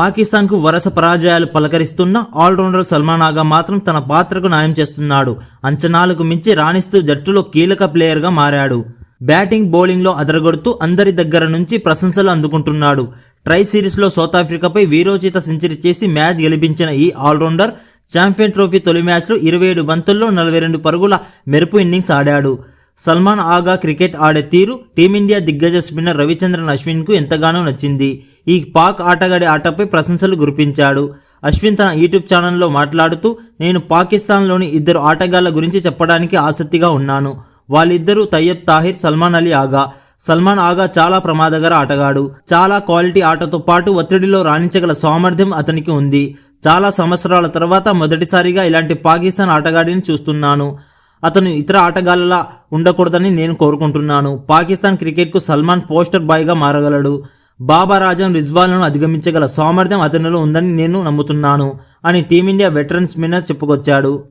పాకిస్తాన్కు వరుస పరాజయాలు పలకరిస్తున్న ఆల్రౌండర్ సల్మాన్ ఆగా మాత్రం తన పాత్రకు న్యాయం చేస్తున్నాడు. అంచనాలకు మించి రాణిస్తూ జట్టులో కీలక ప్లేయర్గా మారాడు. బ్యాటింగ్ బౌలింగ్లో అదరగొడుతూ అందరి దగ్గర నుంచి ప్రశంసలు అందుకుంటున్నాడు. ట్రై సిరీస్లో సౌత్ ఆఫ్రికాపై వీరోచిత సెంచరీ చేసి మ్యాచ్ గెలిపించిన ఈ ఆల్రౌండర్ ఛాంపియన్ ట్రోఫీ తొలి మ్యాచ్లో ఇరవై ఏడు బంతుల్లో నలభై రెండు పరుగుల మెరుపు ఇన్నింగ్స్ ఆడాడు. సల్మాన్ ఆగా క్రికెట్ ఆడే తీరు టీమిండియా దిగ్గజ స్పిన్నర్ రవిచంద్రన్ అశ్విన్కు ఎంతగానో నచ్చింది. ఈ పాక్ ఆటగాడి ఆటపై ప్రశంసలు కురిపించాడు అశ్విన్ తన యూట్యూబ్ ఛానల్లో మాట్లాడుతూ నేను పాకిస్తాన్లోని ఇద్దరు ఆటగాళ్ళ గురించి చెప్పడానికి ఆసక్తిగా ఉన్నాను. వాళ్ళిద్దరూ తయ్యబ్ తాహిర్ సల్మాన్ అలీ ఆగా. సల్మాన్ ఆగా చాలా ప్రమాదకర ఆటగాడు. చాలా క్వాలిటీ ఆటతో పాటు ఒత్తిడిలో రాణించగల సామర్థ్యం అతనికి ఉంది. చాలా సంవత్సరాల తర్వాత మొదటిసారిగా ఇలాంటి పాకిస్తాన్ ఆటగాడిని చూస్తున్నాను. అతను ఇతర ఆటగాళ్ళలా ఉండకూడదని నేను కోరుకుంటున్నాను. పాకిస్తాన్ క్రికెట్కు సల్మాన్ పోస్టర్ బాయ్గా మారగలడు. బాబా రాజన్ రిజ్వాన్లను అధిగమించగల సామర్థ్యం అతనిలో ఉందని నేను నమ్ముతున్నాను అని టీమిండియా వెటరన్ స్పిన్నర్ చెప్పుకొచ్చాడు.